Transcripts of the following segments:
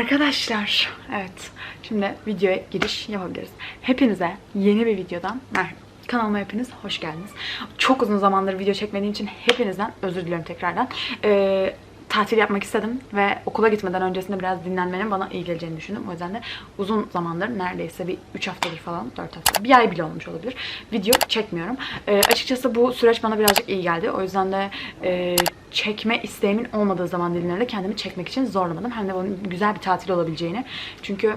Arkadaşlar, evet. Şimdi videoya giriş yapabiliriz. Hepinize yeni bir videodan merhaba. Kanalıma hepiniz hoş geldiniz. Çok uzun zamandır video çekmediğim için hepinizden özür diliyorum tekrardan. Ee, tatil yapmak istedim ve okula gitmeden öncesinde biraz dinlenmenin bana iyi geleceğini düşündüm. O yüzden de uzun zamandır neredeyse bir 3 haftadır falan 4 hafta bir ay bile olmuş olabilir. Video çekmiyorum. Ee, açıkçası bu süreç bana birazcık iyi geldi. O yüzden de e, çekme isteğimin olmadığı zaman dilimlerinde kendimi çekmek için zorlamadım. Hem de bunun güzel bir tatil olabileceğini. Çünkü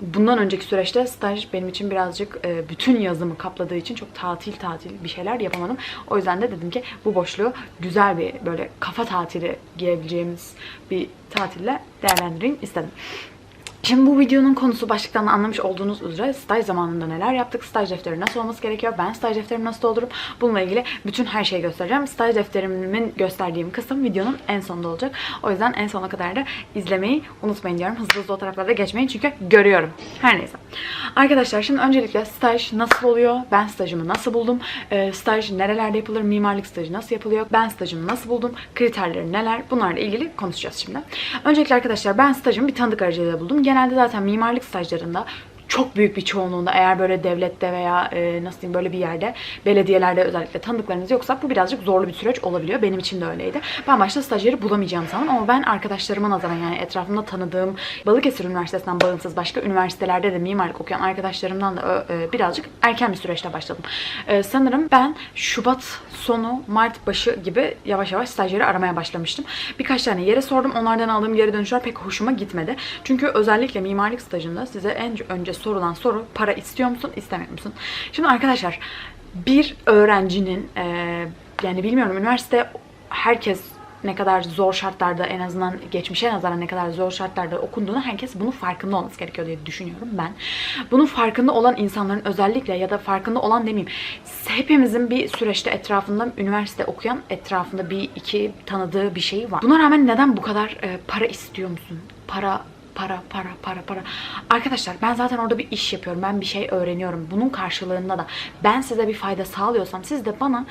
bundan önceki süreçte staj benim için birazcık e, bütün yazımı kapladığı için çok tatil tatil bir şeyler yapamadım. O yüzden de dedim ki bu boşluğu güzel bir böyle kafa tatili girebileceğimiz bir tatille değerlendireyim istedim. Şimdi bu videonun konusu başlıktan anlamış olduğunuz üzere staj zamanında neler yaptık, staj defteri nasıl olması gerekiyor, ben staj defterimi nasıl doldururum bununla ilgili bütün her şeyi göstereceğim. Staj defterimin gösterdiğim kısım videonun en sonunda olacak. O yüzden en sona kadar da izlemeyi unutmayın diyorum. Hızlı hızlı o taraflarda geçmeyin çünkü görüyorum. Her neyse. Arkadaşlar şimdi öncelikle staj nasıl oluyor, ben stajımı nasıl buldum, e, staj nerelerde yapılır, mimarlık stajı nasıl yapılıyor, ben stajımı nasıl buldum, kriterleri neler bunlarla ilgili konuşacağız şimdi. Öncelikle arkadaşlar ben stajımı bir tanıdık aracılığıyla buldum. Genelde zaten mimarlık stajlarında çok büyük bir çoğunluğunda eğer böyle devlette veya e, nasıl diyeyim böyle bir yerde belediyelerde özellikle tanıdıklarınız yoksa bu birazcık zorlu bir süreç olabiliyor. Benim için de öyleydi. Ben başta stajyeri bulamayacağım sandım ama ben arkadaşlarıma nazaran yani etrafımda tanıdığım Balıkesir Üniversitesi'nden bağımsız başka üniversitelerde de mimarlık okuyan arkadaşlarımdan da e, birazcık erken bir süreçte başladım. E, sanırım ben Şubat sonu Mart başı gibi yavaş yavaş stajyeri aramaya başlamıştım. Birkaç tane yere sordum. Onlardan aldığım geri dönüşler pek hoşuma gitmedi. Çünkü özellikle mimarlık stajında size en önce sorulan soru para istiyor musun, istemiyor musun? Şimdi arkadaşlar bir öğrencinin e, yani bilmiyorum üniversite herkes ne kadar zor şartlarda en azından geçmişe nazaran ne kadar zor şartlarda okunduğunu herkes bunun farkında olması gerekiyor diye düşünüyorum ben. Bunun farkında olan insanların özellikle ya da farkında olan demeyeyim hepimizin bir süreçte etrafında üniversite okuyan etrafında bir iki tanıdığı bir şey var. Buna rağmen neden bu kadar e, para istiyor musun? Para para para para para. Arkadaşlar ben zaten orada bir iş yapıyorum. Ben bir şey öğreniyorum. Bunun karşılığında da ben size bir fayda sağlıyorsam siz de bana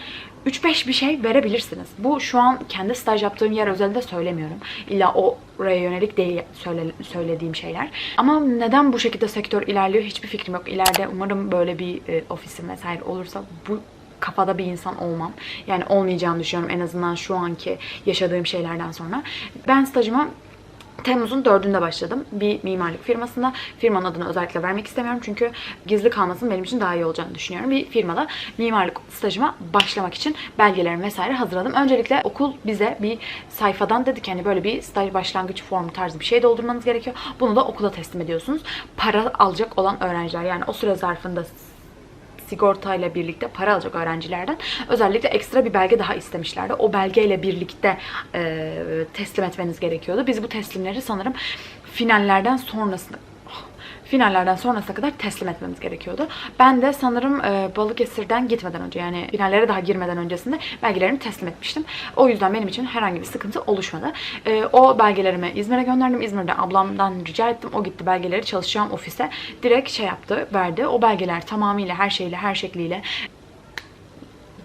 3-5 bir şey verebilirsiniz. Bu şu an kendi staj yaptığım yer özelinde söylemiyorum. İlla oraya yönelik değil söyle, söylediğim şeyler. Ama neden bu şekilde sektör ilerliyor hiçbir fikrim yok. İleride umarım böyle bir e, ofisim vesaire olursa bu kafada bir insan olmam. Yani olmayacağını düşünüyorum en azından şu anki yaşadığım şeylerden sonra. Ben stajıma Temmuz'un 4'ünde başladım. Bir mimarlık firmasında. Firmanın adını özellikle vermek istemiyorum çünkü gizli kalmasının benim için daha iyi olacağını düşünüyorum. Bir firmada mimarlık stajıma başlamak için belgelerimi vesaire hazırladım. Öncelikle okul bize bir sayfadan dedi ki hani böyle bir staj başlangıç formu tarzı bir şey doldurmanız gerekiyor. Bunu da okula teslim ediyorsunuz. Para alacak olan öğrenciler yani o süre zarfında sigortayla birlikte para alacak öğrencilerden özellikle ekstra bir belge daha istemişlerdi. O belgeyle birlikte e, teslim etmeniz gerekiyordu. Biz bu teslimleri sanırım finallerden sonrasında finallerden sonrasına kadar teslim etmemiz gerekiyordu. Ben de sanırım e, Balıkesir'den gitmeden önce yani finallere daha girmeden öncesinde belgelerimi teslim etmiştim. O yüzden benim için herhangi bir sıkıntı oluşmadı. E, o belgelerimi İzmir'e gönderdim. İzmir'de ablamdan rica ettim. O gitti belgeleri çalışacağım ofise direkt şey yaptı, verdi. O belgeler tamamıyla her şeyle, her şekliyle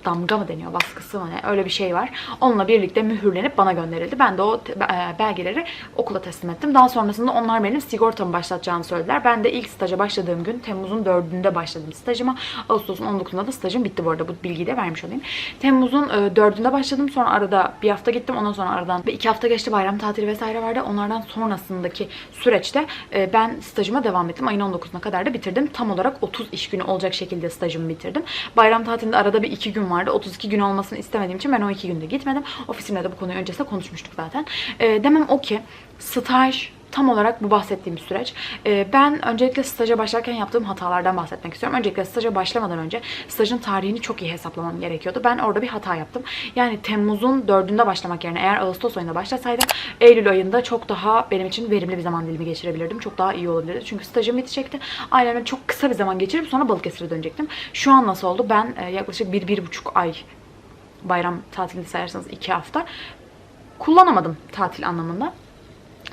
damga mı deniyor, baskısı mı ne öyle bir şey var. Onunla birlikte mühürlenip bana gönderildi. Ben de o e, belgeleri okula teslim ettim. Daha sonrasında onlar benim sigortamı başlatacağını söylediler. Ben de ilk staja başladığım gün Temmuz'un 4'ünde başladım stajıma. Ağustos'un 19'unda da stajım bitti bu arada. Bu bilgiyi de vermiş olayım. Temmuz'un 4'ünde başladım. Sonra arada bir hafta gittim. Ondan sonra aradan bir iki hafta geçti. Bayram tatili vesaire vardı. Onlardan sonrasındaki süreçte e, ben stajıma devam ettim. Ayın 19'una kadar da bitirdim. Tam olarak 30 iş günü olacak şekilde stajımı bitirdim. Bayram tatilinde arada bir iki gün vardı. 32 gün olmasını istemediğim için ben o iki günde gitmedim. Ofisimde de bu konuyu öncesinde konuşmuştuk zaten. E, demem o ki staj tam olarak bu bahsettiğim süreç. Ee, ben öncelikle staja başlarken yaptığım hatalardan bahsetmek istiyorum. Öncelikle staja başlamadan önce stajın tarihini çok iyi hesaplamam gerekiyordu. Ben orada bir hata yaptım. Yani Temmuz'un 4'ünde başlamak yerine eğer Ağustos ayında başlasaydım Eylül ayında çok daha benim için verimli bir zaman dilimi geçirebilirdim. Çok daha iyi olabilirdi. Çünkü stajım bitecekti. Ailemle çok kısa bir zaman geçirip sonra Balıkesir'e dönecektim. Şu an nasıl oldu? Ben e, yaklaşık 1-1,5 ay bayram tatilini sayarsanız 2 hafta kullanamadım tatil anlamında.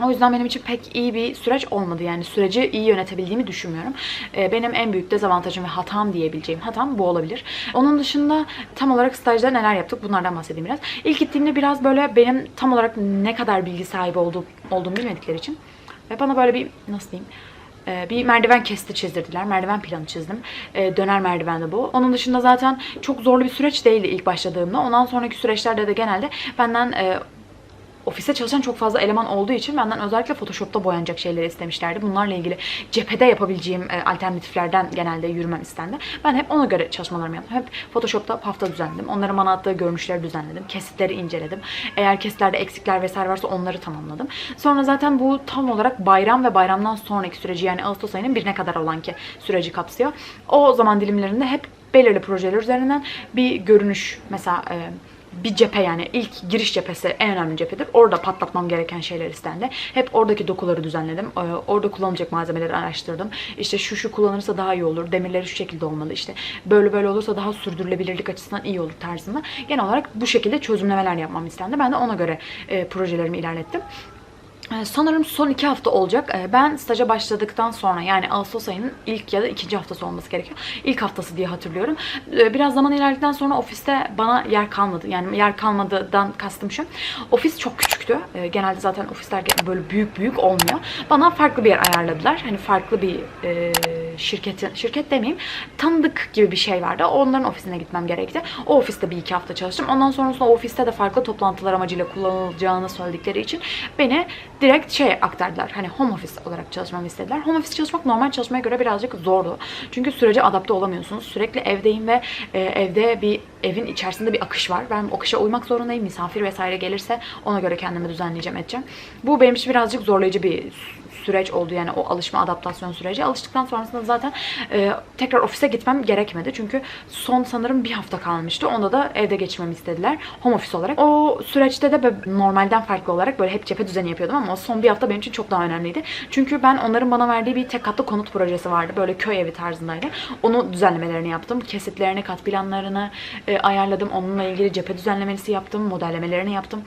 O yüzden benim için pek iyi bir süreç olmadı. Yani süreci iyi yönetebildiğimi düşünmüyorum. Ee, benim en büyük dezavantajım ve hatam diyebileceğim hatam bu olabilir. Onun dışında tam olarak stajda neler yaptık bunlardan bahsedeyim biraz. İlk gittiğimde biraz böyle benim tam olarak ne kadar bilgi sahibi olduğum, olduğumu bilmedikleri için Ve bana böyle bir nasıl diyeyim e, bir merdiven kesti çizdirdiler. Merdiven planı çizdim. E, döner merdivendi bu. Onun dışında zaten çok zorlu bir süreç değildi ilk başladığımda. Ondan sonraki süreçlerde de genelde benden e, ofiste çalışan çok fazla eleman olduğu için benden özellikle Photoshop'ta boyanacak şeyleri istemişlerdi. Bunlarla ilgili cephede yapabileceğim e, alternatiflerden genelde yürümem istendi. Ben hep ona göre çalışmalarımı yaptım. Hep Photoshop'ta hafta düzenledim. Onların bana attığı görünüşleri düzenledim. Kesitleri inceledim. Eğer kesitlerde eksikler vesaire varsa onları tamamladım. Sonra zaten bu tam olarak bayram ve bayramdan sonraki süreci yani Ağustos ayının birine kadar olan ki süreci kapsıyor. O zaman dilimlerinde hep belirli projeler üzerinden bir görünüş mesela e, bir cephe yani ilk giriş cephesi en önemli cephedir. Orada patlatmam gereken şeyler istendi. Hep oradaki dokuları düzenledim. Ee, Orada kullanılacak malzemeleri araştırdım. İşte şu şu kullanırsa daha iyi olur. Demirleri şu şekilde olmalı. İşte böyle böyle olursa daha sürdürülebilirlik açısından iyi olur tarzında. Genel olarak bu şekilde çözümlemeler yapmam istendi. Ben de ona göre e, projelerimi ilerlettim. Ee, Sanırım son iki hafta olacak. Ee, Ben staja başladıktan sonra yani Ağustos ayının ilk ya da ikinci haftası olması gerekiyor. İlk haftası diye hatırlıyorum. Ee, Biraz zaman ilerledikten sonra ofiste bana yer kalmadı. Yani yer kalmadıdan kastım şu. Ofis çok küçüktü. Genelde zaten ofisler böyle büyük büyük olmuyor. Bana farklı bir yer ayarladılar. Hani farklı bir e, şirketin, şirket demeyeyim, tanıdık gibi bir şey vardı. Onların ofisine gitmem gerekti. O ofiste bir iki hafta çalıştım. Ondan sonrasında ofiste de farklı toplantılar amacıyla kullanılacağını söyledikleri için beni direkt şey aktardılar. Hani home office olarak çalışmamı istediler. Home office çalışmak normal çalışmaya göre birazcık zordu. Çünkü sürece adapte olamıyorsunuz. Sürekli evdeyim ve e, evde bir evin içerisinde bir akış var. Ben o akışa uymak zorundayım. Misafir vesaire gelirse ona göre kendimi düzenleyeceğim edeceğim. Bu benim için birazcık zorlayıcı bir süreç oldu yani o alışma adaptasyon süreci. Alıştıktan sonrasında zaten e, tekrar ofise gitmem gerekmedi. Çünkü son sanırım bir hafta kalmıştı. Onda da evde geçmemi istediler. Home office olarak. O süreçte de normalden farklı olarak böyle hep cephe düzeni yapıyordum ama son bir hafta benim için çok daha önemliydi. Çünkü ben onların bana verdiği bir tek katlı konut projesi vardı. Böyle köy evi tarzındaydı. Onu düzenlemelerini yaptım. Kesitlerini, kat planlarını e, ayarladım. Onunla ilgili cephe düzenlemesi yaptım. Modellemelerini yaptım.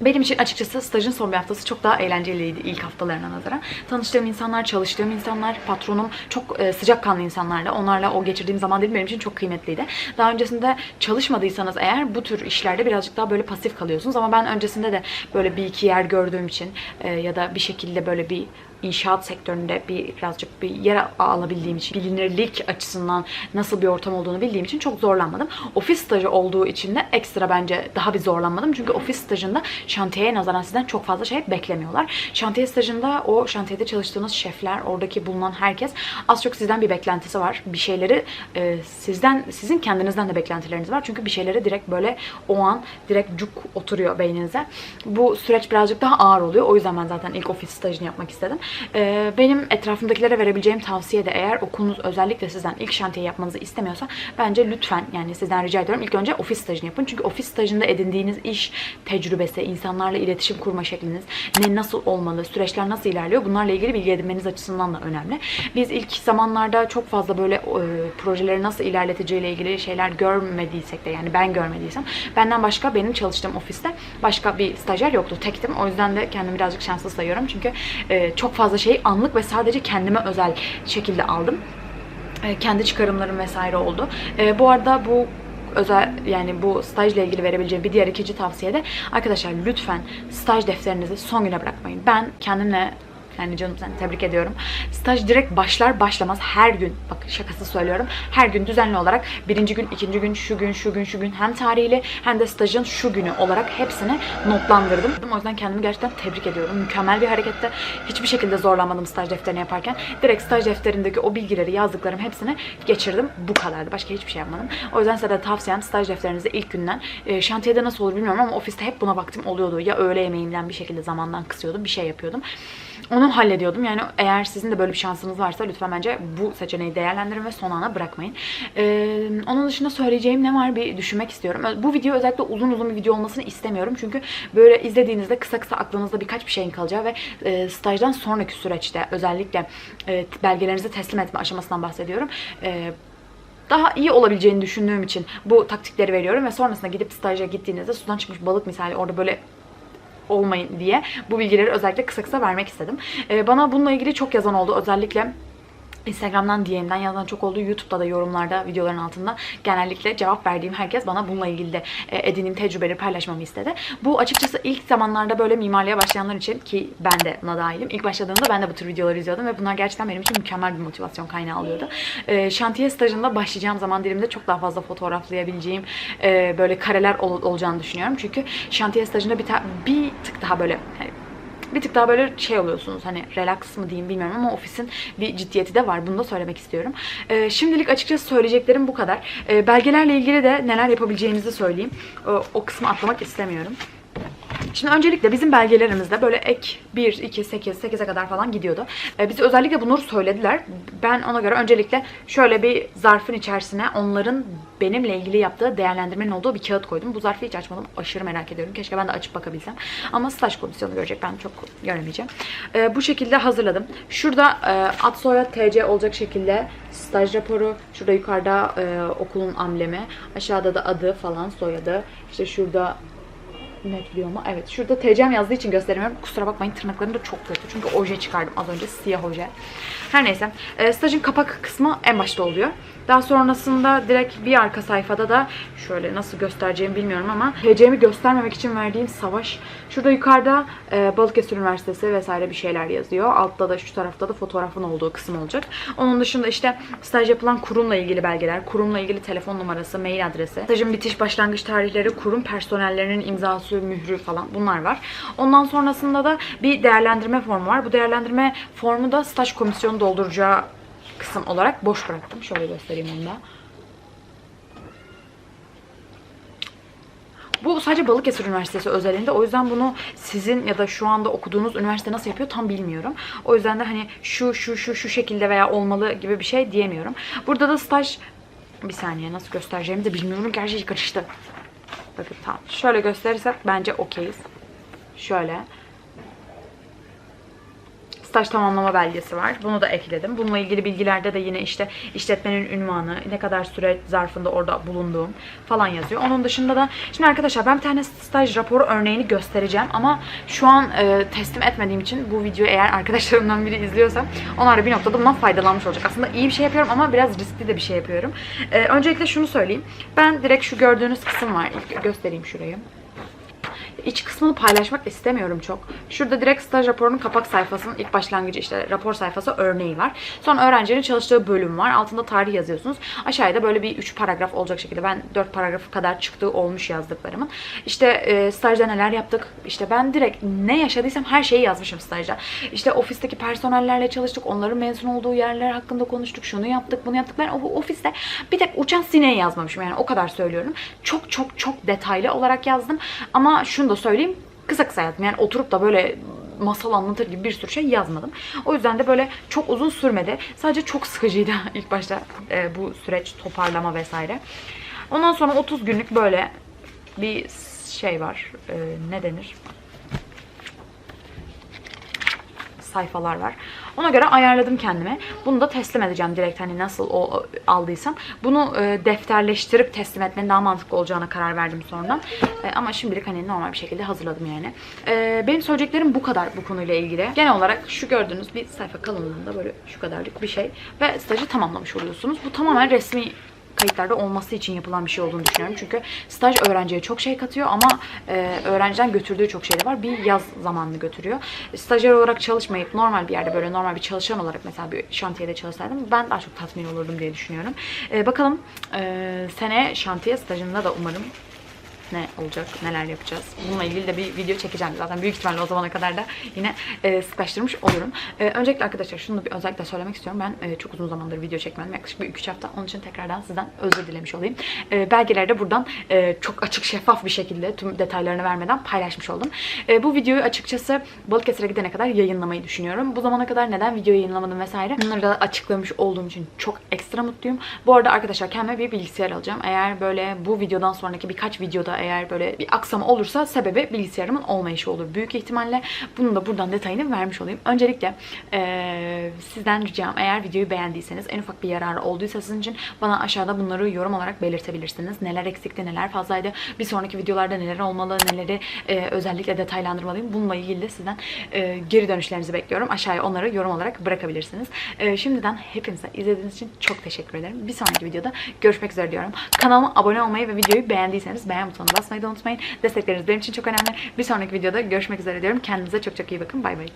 Benim için açıkçası stajın son bir haftası çok daha eğlenceliydi ilk haftalarına nazaran. Tanıştığım insanlar, çalıştığım insanlar, patronum çok e, sıcakkanlı insanlarla. Onlarla o geçirdiğim zaman değil benim için çok kıymetliydi. Daha öncesinde çalışmadıysanız eğer bu tür işlerde birazcık daha böyle pasif kalıyorsunuz. Ama ben öncesinde de böyle bir iki yer gördüğüm için e, ya da bir şekilde böyle bir inşaat sektöründe bir birazcık bir yer alabildiğim için, bilinirlik açısından nasıl bir ortam olduğunu bildiğim için çok zorlanmadım. Ofis stajı olduğu için de ekstra bence daha bir zorlanmadım. Çünkü ofis stajında şantiyeye nazaran sizden çok fazla şey beklemiyorlar. Şantiye stajında o şantiyede çalıştığınız şefler, oradaki bulunan herkes az çok sizden bir beklentisi var. Bir şeyleri e, sizden, sizin kendinizden de beklentileriniz var. Çünkü bir şeyleri direkt böyle o an direkt cuk oturuyor beyninize. Bu süreç birazcık daha ağır oluyor. O yüzden ben zaten ilk ofis stajını yapmak istedim. Ee, benim etrafımdakilere verebileceğim tavsiye de eğer okulunuz özellikle sizden ilk şantiye yapmanızı istemiyorsa bence lütfen yani sizden rica ediyorum ilk önce ofis stajını yapın. Çünkü ofis stajında edindiğiniz iş tecrübesi, insanlarla iletişim kurma şekliniz, ne nasıl olmalı, süreçler nasıl ilerliyor bunlarla ilgili bilgi edinmeniz açısından da önemli. Biz ilk zamanlarda çok fazla böyle e, projeleri nasıl ilerleteceğiyle ilgili şeyler görmediysek de yani ben görmediysem benden başka benim çalıştığım ofiste başka bir stajyer yoktu. Tektim. O yüzden de kendimi birazcık şanslı sayıyorum. Çünkü e, çok fazla şeyi anlık ve sadece kendime özel şekilde aldım. E, kendi çıkarımlarım vesaire oldu. E, bu arada bu özel yani bu stajla ilgili verebileceğim bir diğer ikinci tavsiye de arkadaşlar lütfen staj defterinizi son güne bırakmayın. Ben kendimle yani canım seni tebrik ediyorum. Staj direkt başlar başlamaz her gün, bak şakası söylüyorum. Her gün düzenli olarak birinci gün, ikinci gün, şu gün, şu gün, şu gün hem tarihli hem de stajın şu günü olarak hepsini notlandırdım. O yüzden kendimi gerçekten tebrik ediyorum. Mükemmel bir harekette. Hiçbir şekilde zorlanmadım staj defterini yaparken. Direkt staj defterindeki o bilgileri yazdıklarım hepsini geçirdim. Bu kadardı. Başka hiçbir şey yapmadım. O yüzden size de tavsiyem staj defterinizi ilk günden e, şantiyede nasıl olur bilmiyorum ama ofiste hep buna vaktim oluyordu. Ya öğle yemeğinden bir şekilde zamandan kısıyordum. Bir şey yapıyordum. Onu hallediyordum. Yani eğer sizin de böyle bir şansınız varsa lütfen bence bu seçeneği değerlendirin ve son ana bırakmayın. Ee, onun dışında söyleyeceğim ne var bir düşünmek istiyorum. Bu video özellikle uzun uzun bir video olmasını istemiyorum. Çünkü böyle izlediğinizde kısa kısa aklınızda birkaç bir şeyin kalacağı ve e, stajdan sonraki süreçte özellikle e, belgelerinizi teslim etme aşamasından bahsediyorum. E, daha iyi olabileceğini düşündüğüm için bu taktikleri veriyorum ve sonrasında gidip staja gittiğinizde sudan çıkmış balık misali orada böyle olmayın diye bu bilgileri özellikle kısa kısa vermek istedim. Ee, bana bununla ilgili çok yazan oldu. Özellikle Instagram'dan DM'den yazan çok oldu. YouTube'da da yorumlarda videoların altında genellikle cevap verdiğim herkes bana bununla ilgili de e, edindiğim tecrübeleri paylaşmamı istedi. Bu açıkçası ilk zamanlarda böyle mimarlığa başlayanlar için ki ben de buna dahilim. İlk başladığımda ben de bu tür videoları izliyordum ve bunlar gerçekten benim için mükemmel bir motivasyon kaynağı oluyordu. E, şantiye stajında başlayacağım zaman dilimde çok daha fazla fotoğraflayabileceğim e, böyle kareler ol- olacağını düşünüyorum. Çünkü şantiye stajında bir, bir tık daha böyle hani bir tık daha böyle şey oluyorsunuz hani relax mı diyeyim bilmiyorum ama ofisin bir ciddiyeti de var. Bunu da söylemek istiyorum. Ee, şimdilik açıkçası söyleyeceklerim bu kadar. Ee, belgelerle ilgili de neler yapabileceğinizi söyleyeyim. O, o kısmı atlamak istemiyorum. Şimdi öncelikle bizim belgelerimizde böyle ek 1, 2, 8, 8'e kadar falan gidiyordu. Ee, bize özellikle bunları söylediler. Ben ona göre öncelikle şöyle bir zarfın içerisine onların benimle ilgili yaptığı değerlendirmenin olduğu bir kağıt koydum. Bu zarfı hiç açmadım. Aşırı merak ediyorum. Keşke ben de açıp bakabilsem. Ama staj komisyonu görecek. Ben çok göremeyeceğim. Ee, bu şekilde hazırladım. Şurada e, ad soyad TC olacak şekilde staj raporu. Şurada yukarıda e, okulun amblemi. Aşağıda da adı falan soyadı. İşte şurada netliyor mu? Evet. Şurada TC'm yazdığı için gösteremiyorum. Kusura bakmayın tırnaklarım da çok kötü. Çünkü oje çıkardım az önce. Siyah oje. Her neyse. E, stajın kapak kısmı en başta oluyor. Daha sonrasında direkt bir arka sayfada da şöyle nasıl göstereceğimi bilmiyorum ama TC'mi göstermemek için verdiğim savaş. Şurada yukarıda e, Balıkesir Üniversitesi vesaire bir şeyler yazıyor. Altta da şu tarafta da fotoğrafın olduğu kısım olacak. Onun dışında işte staj yapılan kurumla ilgili belgeler, kurumla ilgili telefon numarası, mail adresi, stajın bitiş başlangıç tarihleri, kurum personellerinin imzası, mührü falan bunlar var. Ondan sonrasında da bir değerlendirme formu var. Bu değerlendirme formu da staj komisyonu dolduracağı kısım olarak boş bıraktım. Şöyle göstereyim onu da. Bu sadece Balıkesir Üniversitesi özelinde. O yüzden bunu sizin ya da şu anda okuduğunuz üniversite nasıl yapıyor tam bilmiyorum. O yüzden de hani şu şu şu şu şekilde veya olmalı gibi bir şey diyemiyorum. Burada da staj bir saniye nasıl göstereceğimi de bilmiyorum. Gerçi karıştı. Bakın tamam. Şöyle gösterirsek bence okeyiz. Şöyle staj tamamlama belgesi var. Bunu da ekledim. Bununla ilgili bilgilerde de yine işte işletmenin ünvanı, ne kadar süre zarfında orada bulunduğum falan yazıyor. Onun dışında da şimdi arkadaşlar ben bir tane staj raporu örneğini göstereceğim ama şu an e, teslim etmediğim için bu videoyu eğer arkadaşlarımdan biri izliyorsa onlar da bir noktada bundan faydalanmış olacak. Aslında iyi bir şey yapıyorum ama biraz riskli de bir şey yapıyorum. E, öncelikle şunu söyleyeyim. Ben direkt şu gördüğünüz kısım var. İlk göstereyim şurayı. İç kısmını paylaşmak istemiyorum çok. Şurada direkt staj raporunun kapak sayfasının ilk başlangıcı işte rapor sayfası örneği var. Sonra öğrencinin çalıştığı bölüm var. Altında tarih yazıyorsunuz. Aşağıda böyle bir 3 paragraf olacak şekilde ben 4 paragrafı kadar çıktığı olmuş yazdıklarımın. İşte e, stajda neler yaptık. İşte ben direkt ne yaşadıysam her şeyi yazmışım stajda. İşte ofisteki personellerle çalıştık. Onların mezun olduğu yerler hakkında konuştuk. Şunu yaptık, bunu yaptık. Ben ofiste bir tek uçan sineği yazmamışım. Yani o kadar söylüyorum. Çok çok çok detaylı olarak yazdım. Ama şunu da söyleyeyim. Kısa kısa yazdım. Yani oturup da böyle masal anlatır gibi bir sürü şey yazmadım. O yüzden de böyle çok uzun sürmedi. Sadece çok sıkıcıydı ilk başta e, bu süreç toparlama vesaire. Ondan sonra 30 günlük böyle bir şey var. E, ne denir? Sayfalar var. Ona göre ayarladım kendime. Bunu da teslim edeceğim direkt hani nasıl o, aldıysam. Bunu e, defterleştirip teslim etmenin daha mantıklı olacağına karar verdim sonradan. E, ama şimdilik hani normal bir şekilde hazırladım yani. E, benim söyleyeceklerim bu kadar bu konuyla ilgili. Genel olarak şu gördüğünüz bir sayfa kalınlığında böyle şu kadarlık bir şey. Ve stajı tamamlamış oluyorsunuz. Bu tamamen resmi kayıtlarda olması için yapılan bir şey olduğunu düşünüyorum. Çünkü staj öğrenciye çok şey katıyor ama e, öğrenciden götürdüğü çok şey de var. Bir yaz zamanını götürüyor. Stajyer olarak çalışmayıp normal bir yerde böyle normal bir çalışan olarak mesela bir şantiyede çalışsaydım ben daha çok tatmin olurdum diye düşünüyorum. E, bakalım e, sene şantiye stajında da umarım ne olacak, neler yapacağız. Bununla ilgili de bir video çekeceğim zaten. Büyük ihtimalle o zamana kadar da yine e, sıklaştırmış olurum. E, öncelikle arkadaşlar şunu bir özellikle söylemek istiyorum. Ben e, çok uzun zamandır video çekmedim. Yaklaşık bir 2-3 hafta. Onun için tekrardan sizden özür dilemiş olayım. E, belgeleri de buradan e, çok açık, şeffaf bir şekilde tüm detaylarını vermeden paylaşmış oldum. E, bu videoyu açıkçası Balıkesir'e gidene kadar yayınlamayı düşünüyorum. Bu zamana kadar neden video yayınlamadım vesaire bunları da açıklamış olduğum için çok ekstra mutluyum. Bu arada arkadaşlar kendime bir bilgisayar alacağım. Eğer böyle bu videodan sonraki birkaç videoda eğer böyle bir aksama olursa sebebi bilgisayarımın olmayışı olur. Büyük ihtimalle bunun da buradan detayını vermiş olayım. Öncelikle eee, sizden ricam eğer videoyu beğendiyseniz en ufak bir yararı olduysa sizin için bana aşağıda bunları yorum olarak belirtebilirsiniz. Neler eksikti, neler fazlaydı, bir sonraki videolarda neler olmalı, neleri eee, özellikle detaylandırmalıyım. Bununla ilgili de sizden eee, geri dönüşlerinizi bekliyorum. Aşağıya onları yorum olarak bırakabilirsiniz. Eee, şimdiden hepinize izlediğiniz için çok teşekkür ederim. Bir sonraki videoda görüşmek üzere diyorum. Kanalıma abone olmayı ve videoyu beğendiyseniz beğen butonuna basmayı da unutmayın. Destekleriniz benim için çok önemli. Bir sonraki videoda görüşmek üzere diyorum. Kendinize çok çok iyi bakın. Bay bay.